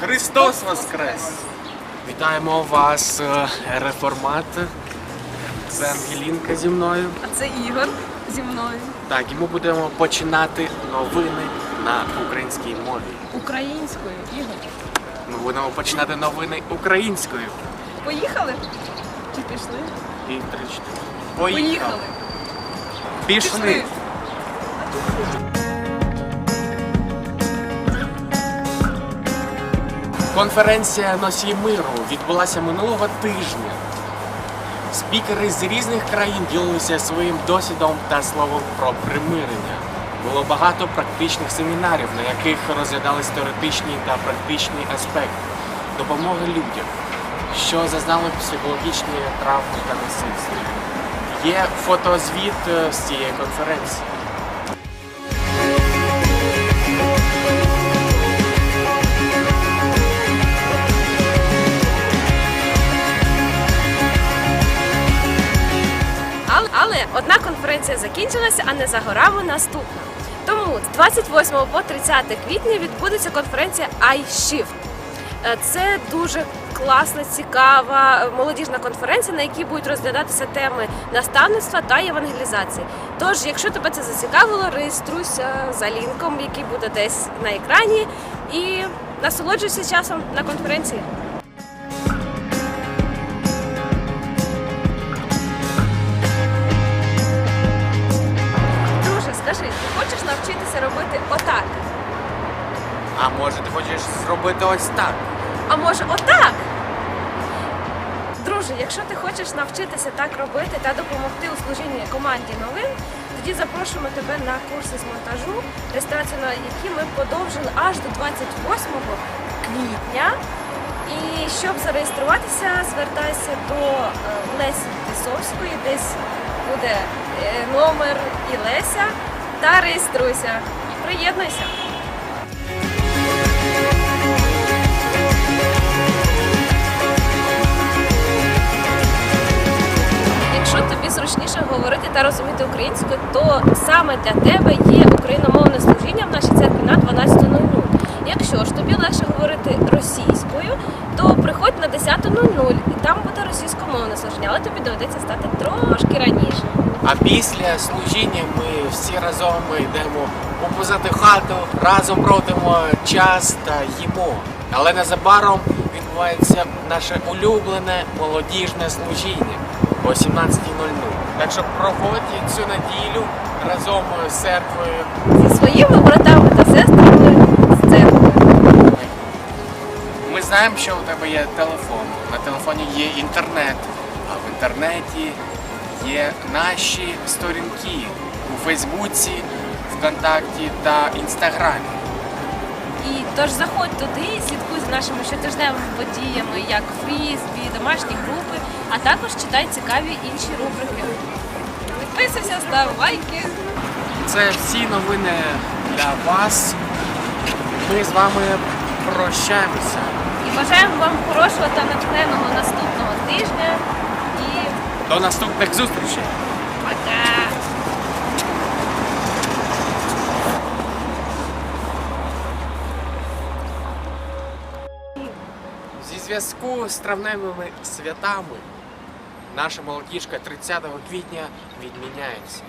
Христос Воскрес! Вітаємо вас, е, реформат. Це Ангелінка зі мною. А це Ігор зі мною. Так, і ми будемо починати новини на українській мові. Українською, Ігор. Ми будемо починати новини українською. Поїхали? Чи пішли? І три чотири. Поїхали. Пішли. Пішли. Конференція Носій миру відбулася минулого тижня. Спікери з різних країн ділилися своїм досвідом та словом про примирення. Було багато практичних семінарів, на яких розглядались теоретичні та практичні аспекти допомоги людям, що зазнали психологічні травми та насильства. Є фотозвіт е, з цієї конференції. Одна конференція закінчилася, а не за горами наступна. Тому з 28 по 30 квітня відбудеться конференція iShift. Е, Це дуже класна, цікава молодіжна конференція, на якій будуть розглядатися теми наставництва та євангелізації. Тож, якщо тебе це зацікавило, реєструйся за лінком, який буде десь на екрані, і насолоджуйся часом на конференції. Може ти хочеш зробити ось так? А може отак? Друже, якщо ти хочеш навчитися так робити та допомогти у служінні команді новин, тоді запрошуємо тебе на курси з монтажу, реєстрацію на які ми подовжили аж до 28 квітня. І щоб зареєструватися, звертайся до е, Лесі Тисовської, десь буде е, номер і Леся, та реєструйся. Приєднуйся! Говорити та розуміти українською, то саме для тебе є україномовне служіння в нашій церкві на 12.00. Якщо ж тобі легше говорити російською, то приходь на 10.00 і там буде російськомовне служіння, але тобі доведеться стати трошки раніше. А після служіння ми всі разом йдемо у хату, разом проводимо час та їмо. Але незабаром відбувається наше улюблене молодіжне служіння о 17.00. Так що проводьте цю неділю разом з церквою. Зі своїми братами та сестрами з церкви. Ми знаємо, що у тебе є телефон. На телефоні є інтернет, а в інтернеті є наші сторінки у Фейсбуці, ВКонтакті та Інстаграмі. І тож заходь туди, слідкуй за нашими щотижневими подіями, як фрізбі, домашні групи, а також читай цікаві інші рубрики. Підписуйся, став лайки. Це всі новини для вас. Ми з вами прощаємося. І бажаємо вам хорошого та натхненного наступного тижня. І До наступних зустрічей! пока! Зв'язку з травневими святами наша молодіжка 30 квітня відміняється.